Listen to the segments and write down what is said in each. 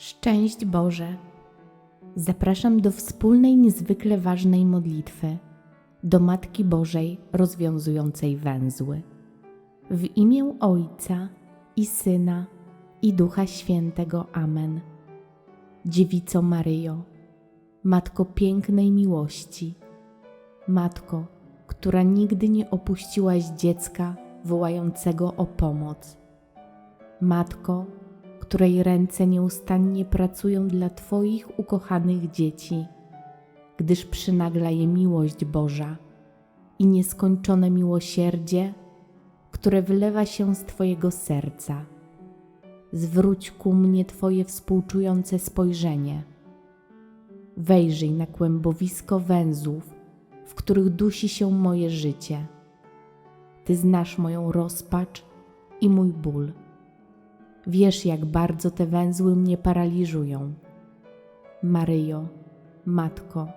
Szczęść Boże! Zapraszam do wspólnej, niezwykle ważnej modlitwy do Matki Bożej rozwiązującej węzły. W imię Ojca i Syna i Ducha Świętego. Amen. Dziewico Maryjo, Matko pięknej miłości, Matko, która nigdy nie opuściłaś dziecka wołającego o pomoc. Matko, której ręce nieustannie pracują dla Twoich ukochanych dzieci, gdyż przynagla je miłość Boża i nieskończone miłosierdzie, które wylewa się z Twojego serca. Zwróć ku mnie Twoje współczujące spojrzenie. Wejrzyj na kłębowisko węzłów, w których dusi się moje życie. Ty znasz moją rozpacz i mój ból. Wiesz, jak bardzo te węzły mnie paraliżują. Maryjo, Matko,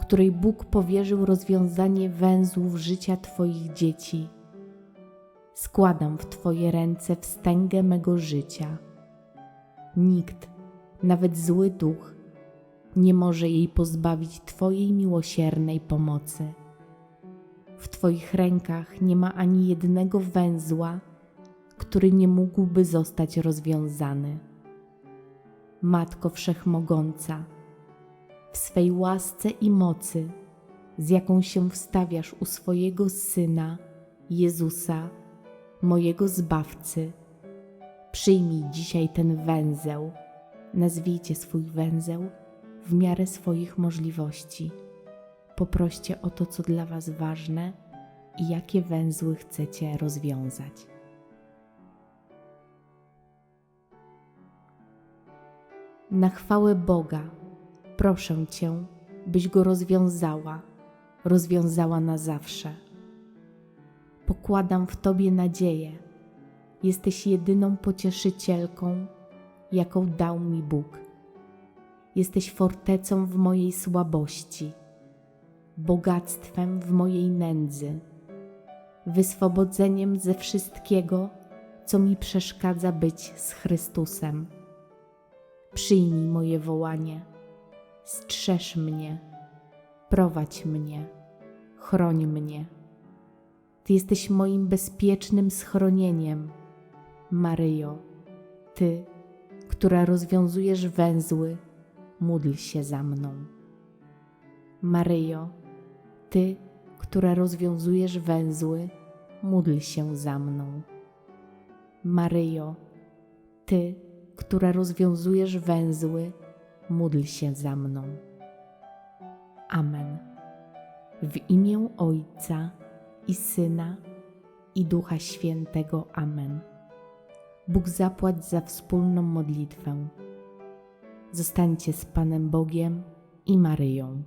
której Bóg powierzył rozwiązanie węzłów życia Twoich dzieci, składam w Twoje ręce wstęgę mego życia. Nikt, nawet zły duch, nie może jej pozbawić Twojej miłosiernej pomocy. W Twoich rękach nie ma ani jednego węzła, który nie mógłby zostać rozwiązany. Matko Wszechmogąca, w swej łasce i mocy, z jaką się wstawiasz u swojego Syna, Jezusa, mojego Zbawcy, przyjmij dzisiaj ten węzeł, nazwijcie swój węzeł w miarę swoich możliwości. Poproście o to, co dla Was ważne i jakie węzły chcecie rozwiązać. Na chwałę Boga, proszę Cię, byś go rozwiązała, rozwiązała na zawsze. Pokładam w Tobie nadzieję. Jesteś jedyną pocieszycielką, jaką dał mi Bóg. Jesteś fortecą w mojej słabości, bogactwem w mojej nędzy, wyswobodzeniem ze wszystkiego, co mi przeszkadza być z Chrystusem. Przyjmij moje wołanie, strzeż mnie, prowadź mnie, chroń mnie. Ty jesteś moim bezpiecznym schronieniem, Maryjo, Ty, która rozwiązujesz węzły, módl się za mną. Maryjo, Ty, która rozwiązujesz węzły, módl się za mną. Maryjo, Ty, która rozwiązujesz węzły, módl się za mną. Amen. W imię Ojca i Syna i Ducha Świętego. Amen. Bóg zapłać za wspólną modlitwę. Zostańcie z Panem Bogiem i Maryją.